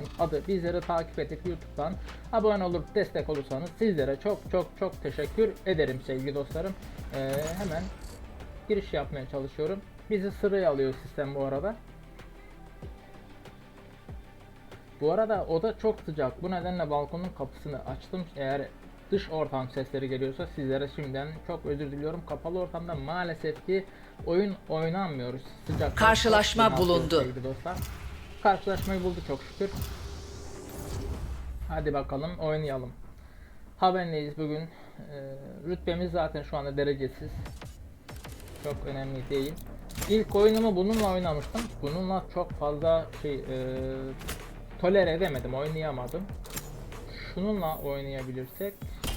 Podcast'ın adı. Bizleri takip edip YouTube'dan abone olup destek olursanız sizlere çok çok çok teşekkür ederim sevgili dostlarım. Ee, hemen giriş yapmaya çalışıyorum. Bizi sıraya alıyor sistem bu arada. Bu arada oda çok sıcak. Bu nedenle balkonun kapısını açtım. Eğer dış ortam sesleri geliyorsa sizlere şimdiden çok özür diliyorum. Kapalı ortamda maalesef ki oyun oynanmıyoruz. Sıcak. Karşılaşma bulundu. Sevgili dostlar. Karşılaşmayı buldu çok şükür. Hadi bakalım oynayalım. Haberleyiz bugün. Ee, rütbemiz zaten şu anda derecesiz. Çok önemli değil. İlk oyunumu bununla oynamıştım. Bununla çok fazla şey e, tolere edemedim, oynayamadım. Şununla oynayabilirsek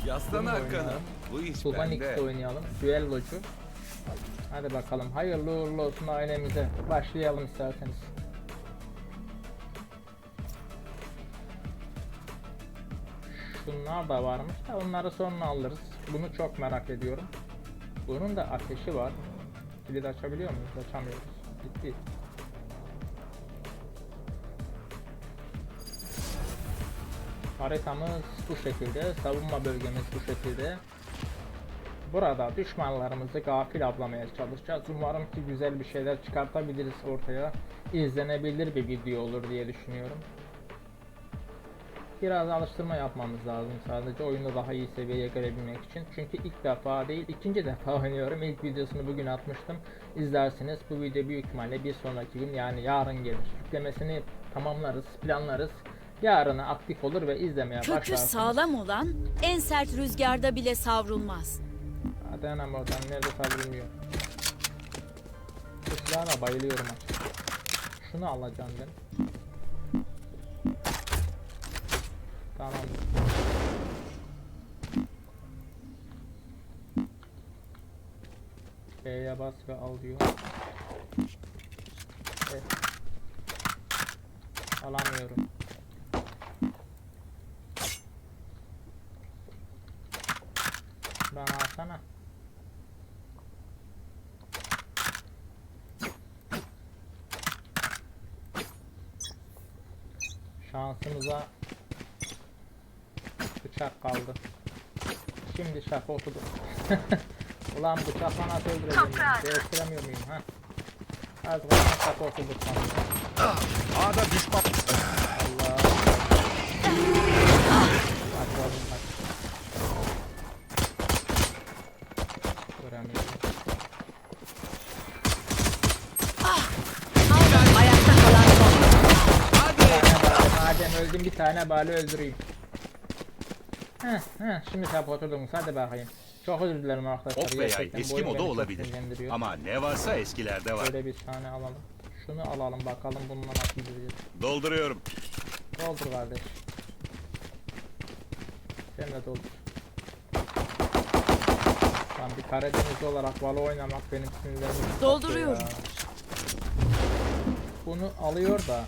Yaslan oynayalım. Bu iş Tuban bende. X'de oynayalım. Duellocu. Hadi bakalım. Hayırlı uğurlu olsun ailemize. Başlayalım isterseniz. Şunlar da varmış da onları sonra alırız. Bunu çok merak ediyorum. Bunun da ateşi var. Kilit açabiliyor muyuz? Açamıyoruz. Gitti. Haritamız bu şekilde. Savunma bölgemiz bu şekilde. Burada düşmanlarımızı gafil avlamaya çalışacağız. Umarım ki güzel bir şeyler çıkartabiliriz ortaya. İzlenebilir bir video olur diye düşünüyorum. Biraz alıştırma yapmamız lazım sadece oyunu daha iyi seviyeye gelebilmek için. Çünkü ilk defa değil ikinci defa oynuyorum. İlk videosunu bugün atmıştım. İzlersiniz bu video büyük ihtimalle bir sonraki gün yani yarın gelir. Yüklemesini tamamlarız, planlarız. Yarına aktif olur ve izlemeye Kökü başlarsınız. sağlam olan en sert rüzgarda bile savrulmaz. Hadi anam oradan nerede savrulmuyor. Bu silahla bayılıyorum açıkçası. Şunu alacağım ben. Tamam. B'ye bas ve al diyor. Evet. Alamıyorum. Bana alsana. Şansımıza bıçak kaldı. Şimdi şaka okudu. Ulan bıçakla nasıl öldüreceğim? Değiştiremiyor muyum ha? Az kalsın şaka okuduk sanırım. A'da düşman. Allah. Hadi oğlum hadi. Göremiyorum. Ayakta kalan son. Bari, madem öldüm bir tane bari öldüreyim. Heh heh şimdi kapı oturdunuz hadi bakayım. Çok özür dilerim arkadaşlar. Of veya eski moda olabilir. Ama ne varsa eskilerde var. Böyle bir tane alalım. Şunu alalım bakalım bununla nasıl gideceğiz. Dolduruyorum. Doldur kardeş. Sen de doldur. Lan bir Karadenizli olarak Valo oynamak benim sinirlerimi Dolduruyorum. ya. Bunu alıyor da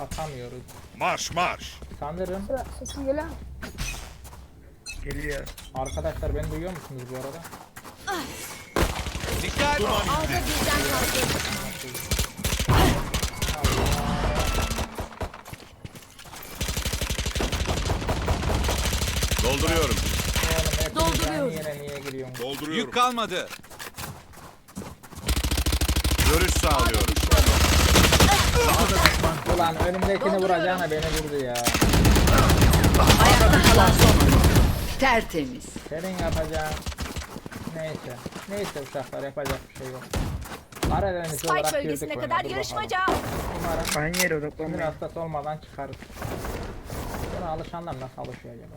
atamıyoruz. Marş marş. Sanırım Sesim geliyor mu? geliyor. Arkadaşlar beni duyuyor musunuz bu arada? Dikkat. Alda birden fazla Dolduruyorum. Oğlum hepiniz Dolduruyorum. aynı yere niye giriyorsunuz? Dolduruyorum. Yük kalmadı. Görüş sağlıyorum. Ulan önümdekini vuracağına beni vurdu ya. Ayakta kalan son. Tertemiz. Senin yapacağın neyse. Neyse uşaklar yapacak bir şey yok. Karadeniz Spike olarak bölgesine girdik kadar oyuna, yarışmaca. Umarım Aynı yere sinir odaklanmayın. hastası olmadan çıkarız. Buna alışanlar nasıl alışıyor acaba?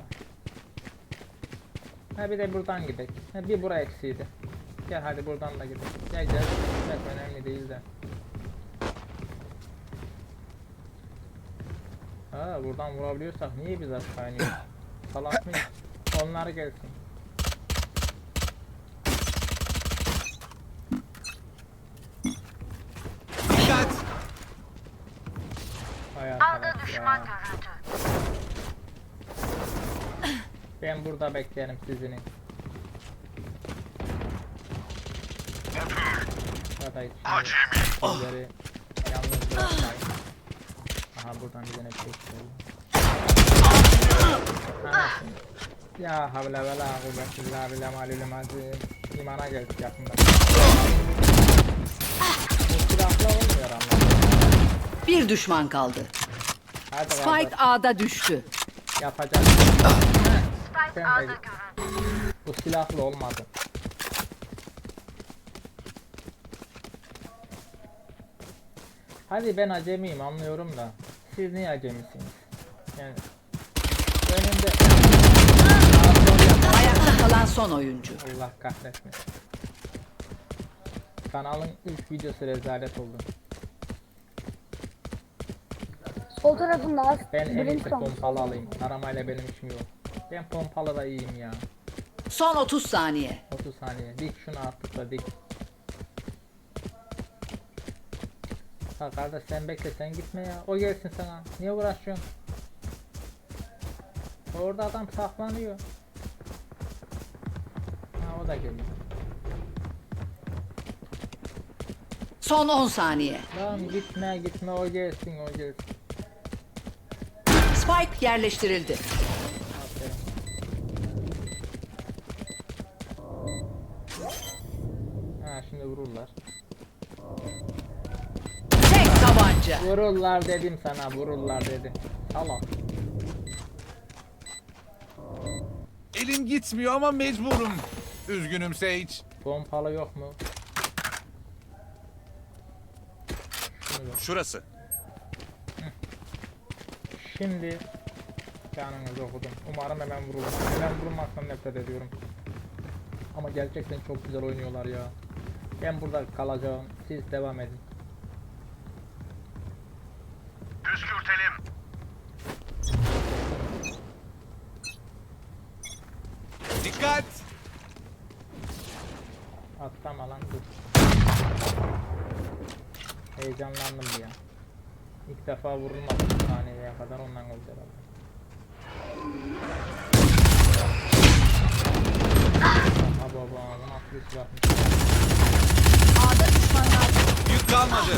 Ha bir de buradan gidelim. Ha bir bura eksiydi. Gel hadi buradan da gidelim. Gel gel. Pek önemli değil de. Ha buradan vurabiliyorsak niye biz aşağı iniyoruz? Salak mıyız? Onlar gelsin. Dikkat. Hay arkadaş ya. Ben burada beklerim sizini. Hiç sizleri yalnız bırakmayın. Buradan bir tane çıkarayım. Anasını. Ya havle ve la kuvvete illa billah malilum azim. İmana geldik yakında. Bu silahla olmuyor ama. Bir düşman kaldı. Hadi Spike kardeş, A'da düştü. yapacağız. Sen de git. Bu silahla olmadı. Hadi ben acemiyim anlıyorum da. Siz niye acemisiniz? Yani önümde Ayakta kalan son oyuncu. Allah kahretmesin. Kanalın ilk videosu rezalet oldu. Sol tarafında az Ben en iyisi Brimstone. pompalı alayım. Aramayla benim işim yok. Ben pompalı da iyiyim ya. Son 30 saniye. 30 saniye. Dik şunu artık da dik. Ha kardeş sen bekle sen gitme ya. O gelsin sana. Niye uğraşıyorsun? Orada adam saklanıyor. Ha o da geliyor. Son 10 saniye. Lan gitme gitme o gelsin o gelsin. Spike yerleştirildi. Vururlar dedim sana vururlar dedim. Tamam. Elim gitmiyor ama mecburum. Üzgünüm Sage. Pompalı yok mu? Şunu ver. Şurası. Şimdi canınızı okudum. Umarım hemen vurulur. Hemen vurulmaktan nefret ediyorum. Ama gerçekten çok güzel oynuyorlar ya. Ben burada kalacağım. Siz devam edin. Püskürtelim. Dikkat! Atlama lan dur. Heyecanlandım bir an. İlk defa vurulmadım saniyeye kadar ondan oldu herhalde. Aha baba bu nasıl bir silahmış. A'da düşmanlar. Yük kalmadı.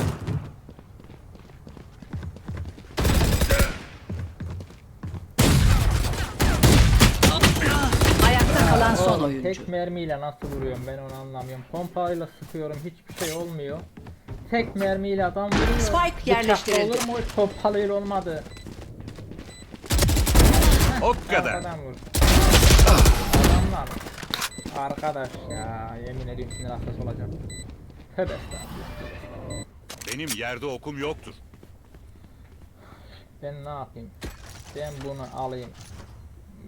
Ayakta kalan son Oğlum, oyuncu. Tek mermiyle nasıl vuruyorum ben onu anlamıyorum. Pompayla sıkıyorum hiçbir şey olmuyor. Tek mermiyle adam vuruyor. Spike yerleştirildi. olur mu? Pompalıyla olmadı. O kadar. Arkadan vur. Adamlar. Arkadaş ya yemin ediyorum sinir hastası olacağım. Tövbe estağfurullah. Benim yerde okum yoktur. Ben ne yapayım? Ben bunu alayım.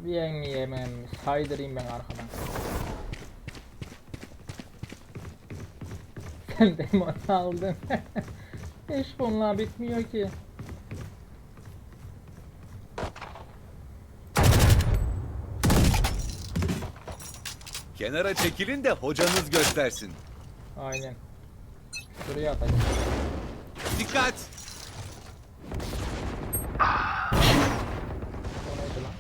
Yem mi yemem mi? Saydırayım ben arkadan. Sen de mi aldın? Hiç bunlar bitmiyor ki. Kenara çekilin de hocanız göstersin. Aynen. Şuraya atacağım. Dikkat! O neydi lan?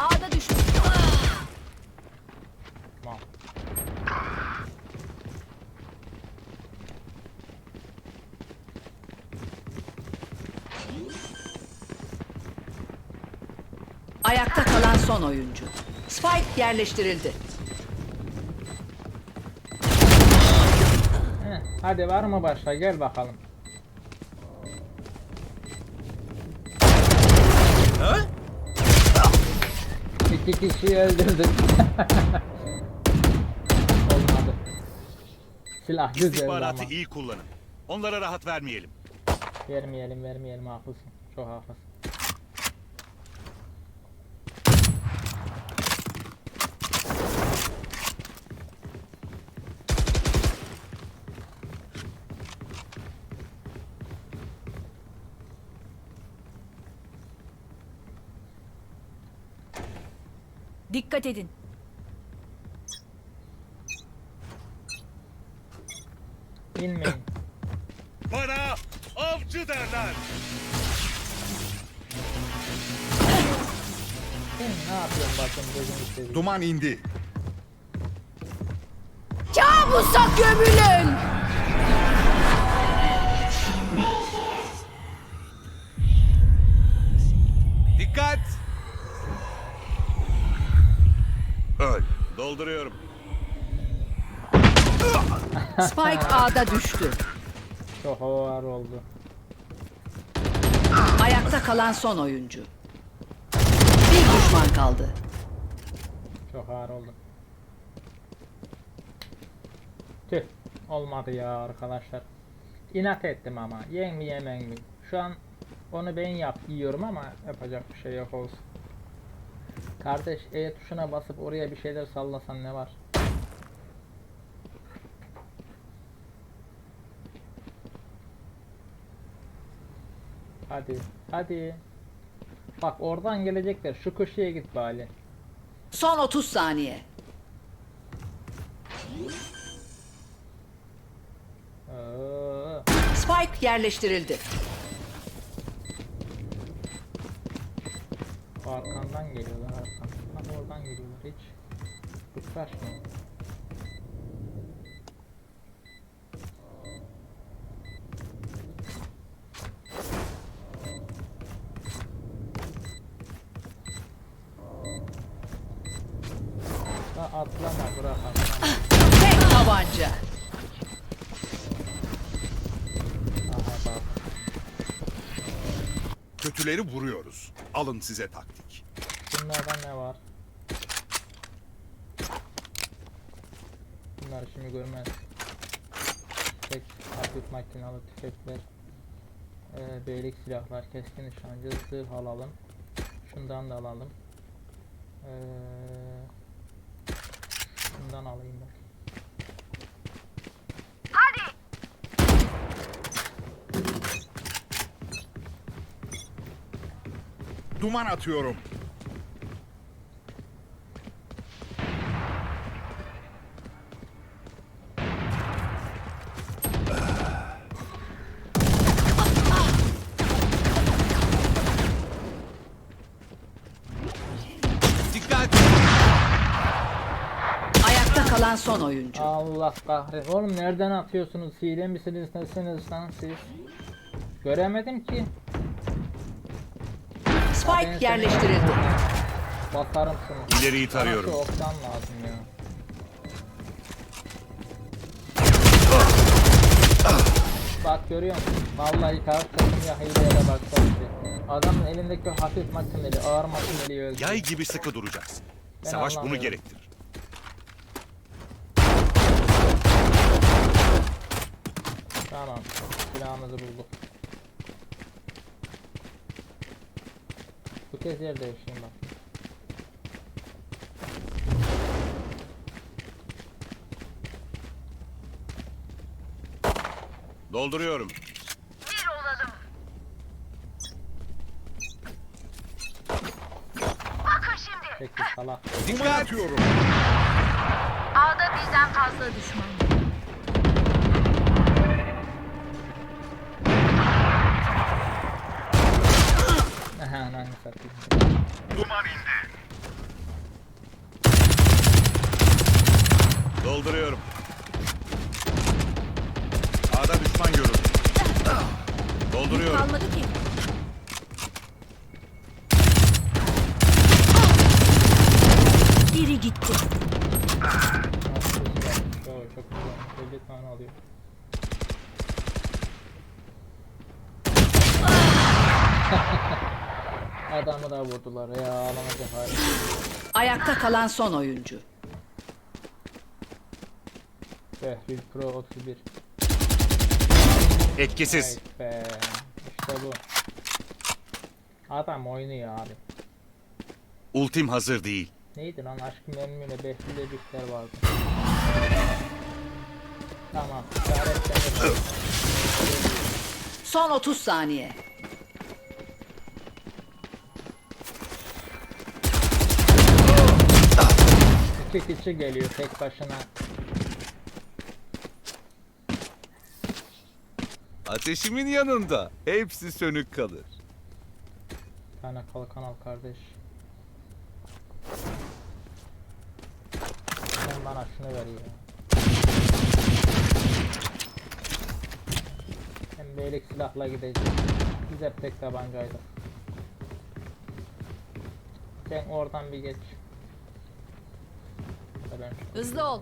A'da düşman. Tamam. Ayakta kalan son oyuncu. Spike yerleştirildi. Heh, hadi var mı başla gel bakalım. Ha? İki kişiyi öldürdük. Olmadı. Silah güzeldi ama. İstihbaratı iyi kullanın. Onlara rahat vermeyelim. Vermeyelim vermeyelim haklısın. Çok haklısın. Dikkat edin. İnmeyin. Bana avcı derler. Ne yapıyorsun bakın gözüm istedi. Duman indi. Kabusa gömülün. Dolduruyorum. Spike A'da düştü. Çok ağır oldu. Ayakta kalan son oyuncu. Bir düşman kaldı. Çok ağır oldu. Tüh. Olmadı ya arkadaşlar. İnat ettim ama. Yen mi yemen mi? Şu an onu ben yap yiyorum ama yapacak bir şey yok olsun. Kardeş E tuşuna basıp oraya bir şeyler sallasan ne var? Hadi, hadi. Bak oradan gelecekler. Şu köşeye git bari. Son 30 saniye. Aa, Spike yerleştirildi. Arkandan geliyorlar arkandan. Oradan geliyorlar hiç. Ha, atlama bırak atlama. Tek tabanca. Aha bak. Kötüleri vuruyoruz. Alın size taktik. Bunlardan ne var? Bunlar şimdi görmez. Tek hafif makinalı tüfekler. Ee, beylik silahlar, keskin nişancı, zırh alalım. Şundan da alalım. Ee, şundan alayım ben. Duman atıyorum. Dikkat! Ayakta kalan son oyuncu. Allah kahretsin. Oğlum nereden atıyorsunuz? Hile misiniz? Nesiniz lan siz? Göremedim ki. Spike yerleştirildi. Basarım şunu. İleriyi Bana tarıyorum. şu oktan lazım ya. Bak görüyor musun? Vallahi karşı takımya hileye de baksana. Adamın elindeki hafif makineli, ağır makineli öldü. Yay gibi sıkı duracağız. Ben Savaş bunu gerektirir. Tamam. Silahımızı bulduk. Bu kez yer değişeyim bak. Dolduruyorum. Peki salak. Dikkat! A'da birden fazla düşman. Aha ananı satayım. Dolduruyorum. A'da düşman görüldü. Dolduruyorum. Kalmadı ki. Biri gitti. Nasıl bir silah? Oo, çok güzel. 50 tane alıyor. Vurdular ya ağlanacak hali. Ayakta kalan son oyuncu. Behlül Pro 31. Etkisiz. Evet be. İşte bu. Adam oynuyor abi. Ultim hazır değil. Neydi lan aşkım emmiyle Behlül'e bir vardı. Tamam. Son 30 saniye. Kişi geliyor tek başına. Ateşimin yanında. Hepsi sönük kalır. Bir tane kalkan al kardeş. Sen bana şunu ver ya. Hem beylik silahla gideceğiz. Güzel tek tabancayla. Sen oradan bir geç. Hızlı ol.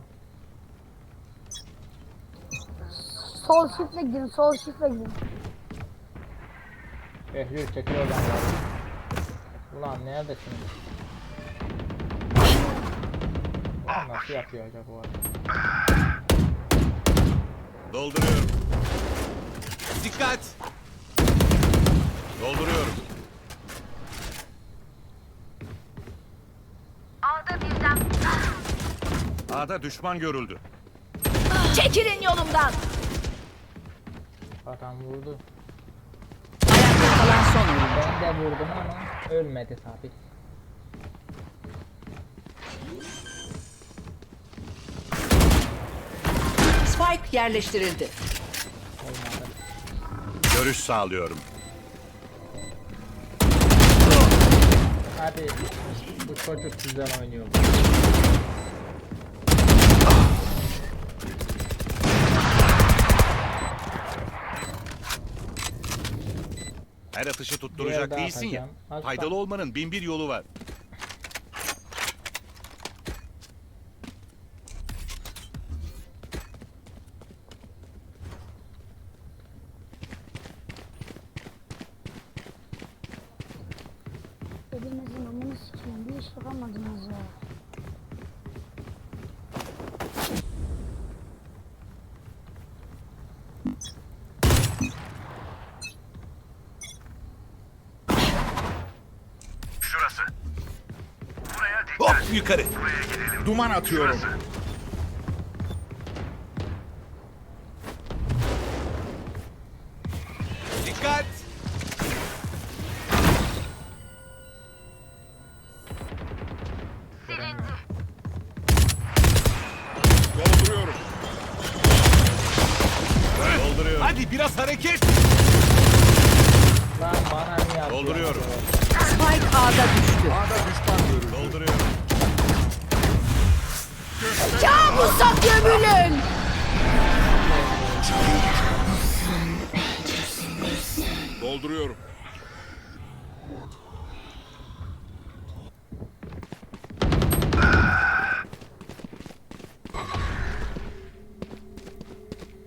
Sol shift'le gidin. Sol shift'le gidin. Behlül çekil oradan ya. Ulan neredesin? Ulan nasıl yapıyor acaba bu arada? Dolduruyorum. Dikkat! Dolduruyorum. A'da düşman görüldü. Çekilin yolumdan. Adam vurdu. Ayakta kalan son oyuncu. Ben de vurdum ama ölmedi tabi. Spike yerleştirildi. Olmadı. Görüş sağlıyorum. Hadi bu çocuk güzel oynuyor. Her atışı tutturacak değilsin ya. Az Faydalı olmanın bin bir yolu var. Elinizin amını sikeyim. Bir iş yapamadınız ya. Yukarı. Duman atıyorum. Dikkat! Dolduruyorum. Dolduruyorum. Hadi biraz hareket! Lan bana niye atıyor? Dolduruyorum. Spike A'da düştü. Dolduruyorum. Kabusa gömülün. Dolduruyorum.